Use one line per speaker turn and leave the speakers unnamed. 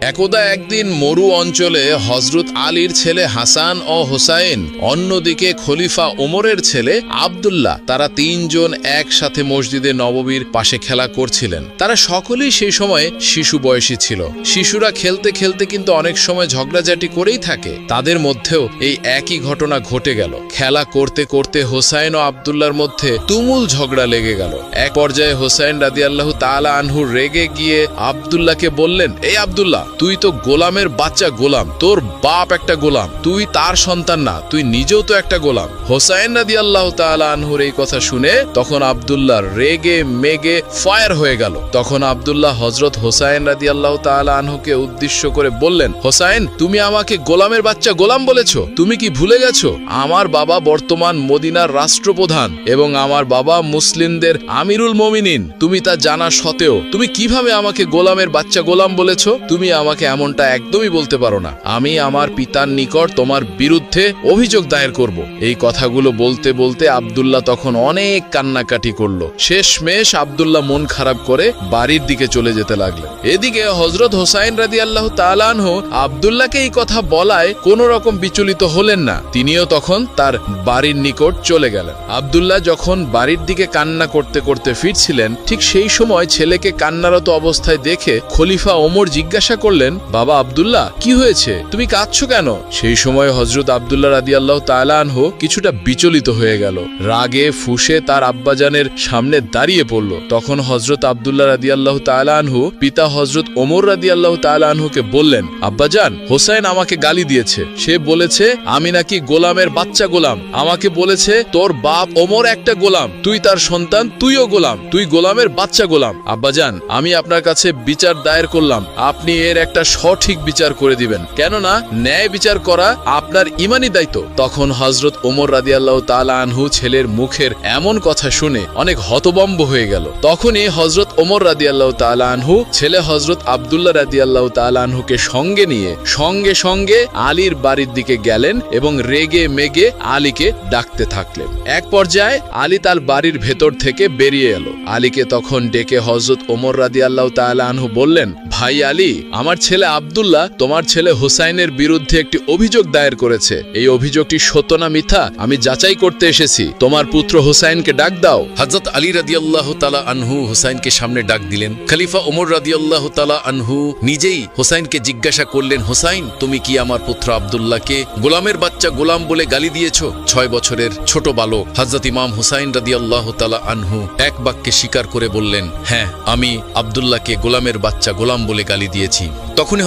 একদা একদিন মরু অঞ্চলে হজরত আলীর ছেলে হাসান ও হোসাইন, অন্যদিকে খলিফা ওমরের ছেলে আবদুল্লাহ, তারা তিনজন একসাথে মসজিদে নববীর পাশে খেলা করছিলেন। তারা সকলেই সেই সময় শিশু বয়সী ছিল। শিশুরা খেলতে খেলতে কিন্তু অনেক সময় ঝগড়াঝাটি করেই থাকে। তাদের মধ্যেও এই একই ঘটনা ঘটে গেল। খেলা করতে করতে হোসাইন ও আবদুল্লার মধ্যে তুমুল ঝগড়া লেগে গেল। এক পর্যায়ে হোসাইন রাদি আল্লাহ তালা আনহু রেগে গিয়ে আবদুল্লাহকে বললেন, এই আবদুল্লাহ তুই তো গোলামের বাচ্চা গোলাম, তোর বাপ একটা গোলাম, তুই তার সন্তান না, তুই নিজেও তো একটা গোলাম। হোসাইন রাদি আল্লাহ আনহুর এই কথা শুনে তখন আবদুল্লাহ রেগে মেগে ফায়ার হয়ে গেল। তখন আবদুল্লাহ হজরত হোসাইন রাদি আল্লাহ আনহুকে উদ্দেশ্য করে বললেন, হোসাইন, তুমি আমাকে গোলামের বাচ্চা গোলাম বলেছ? তুমি কি ভুলে গেছো? আমার বাবা বর্তমান মদিনার রাষ্ট্রপ্রধান এবং আমার বাবা মুসলিমদের আমিরুল মমিনিন। তুমি তা জানা সত্ত্বেও, তুমি কীভাবে আমাকে গোলামের বাচ্চা গোলাম বলেছ? তুমি আমাকে এমনটা একদমই বলতে পারো না। আমি আমার পিতার নিকট তোমার বিরুদ্ধে অভিযোগ দায়ের করব। এই কথাগুলো বলতে বলতে আবদুল্লাহ তখন অনেক কান্নাকাটি করল। শেষমেশ আবদুল্লাহ মন খারাপ করে বাড়ির দিকে চলে যেতে লাগলেন। এদিকে হজরত হোসাইন রাদি আল্লাহ তালানহ আবদুল্লাহকে এই কথা বলায় কোনো রকম বিচলিত হলেন না। তিনিও তখন তার বাড়ির নিকট চলে গেলেন। আবদুল্লাহ যখন বাড়ির দিকে কান্না করতে করতে ফিরছিলেন, ঠিক সেই সময় ছেলেকে কান্নারত অবস্থায় দেখে খলিফা ওমর জিজ্ঞাসা করলেন, বাবা আবদুল্লাহ, কি হয়েছে? তুমি কাঁদছো কেন? সেই সময় হজরত আবদুল্লাহ রাদি আল্লাহ তালানহ কিছুটা বিচলিত হয়ে গেল। রাগে, ফুসে তার আব্বাজানের সামনে দাঁড়িয়ে পড়ল। তখন হজরত আবদুল্লাহ রাদি আল্লাহ তালানহু পিতা হজরত ওমর রাদি আল্লাহ তালানহুকে বললেন, আব্বাজান হোসেন আমাকে গালি দিয়েছে। সে বলেছে, আমি নাকি গোলামের বাচ্চা গোলাম। আমাকে বলেছে, তোর বাপ ওমর একটা গোলাম। তুই তার সন্তান, তুইও গোলাম। তুই গোলামের বাচ্চা গোলাম। আব্বাজান, আমি আপনার কাছে বিচার দায়ের করলাম। আপনি এর একটা সঠিক বিচার করে দিবেন। কেননা, ন্যায় বিচার করা আপনার ইমানি দায়িত্ব। তখন হজরত ওমর রাদি আল্লাহ তালা আনহু ছেলের মুখের এমন কথা শুনে অনেক হতবম্ব হয়ে গেল। তখনই হজরত ওমর রাদি আল্লাহ তালা আনহু ছেলে হজরত আবদুল্লাহ রাদি আল্লাহ তালা আনহুকে সঙ্গে নিয়ে সঙ্গে সঙ্গে আলীর বাড়ির দিকে গেলেন এবং রেগে মেগে আলীকে ডাকতে থাকলেন। এক পর্যায়ে আলী তার বাড়ির ভেতর থেকে বেরিয়ে এলো। আলীকে তখন ডেকে হজরত ওমর রাদি আল্লাহ তালা আনহু বললেন, ভাই আলী আমার ছেলে আবদুল্লাহ তোমার ছেলে হুসাইনের বিরুদ্ধে একটি অভিযোগ দায়ের করেছে। এই অভিযোগটি সত্য না মিথ্যা? আমি যাচাই করতে এসেছি। তোমার পুত্র হুসাইনকে ডাক দাও।
হজরত আলী রাদিয়াল্লাহ তালা আনহু হুসাইনকে সামনে ডাক দিলেন। খলিফা ওমর রাদিয়াল্লাহ তালা আনহু নিজেই হুসাইনকে জিজ্ঞাসা করলেন, হুসাইন, তুমি কি আমার পুত্র আবদুল্লাহকে গোলামের বাচ্চা গোলাম বলে গালি দিয়েছ? ছয় বছরের ছোট বালক হজরত ইমাম হুসাইন রাদিয়াল্লাহ তালা আনহু এক বাক্যে স্বীকার করে বললেন হ্যাঁ আমি আবদুল্লাহকে গোলামের বাচ্চা গোলাম বলে গালি দিয়েছি। তখনই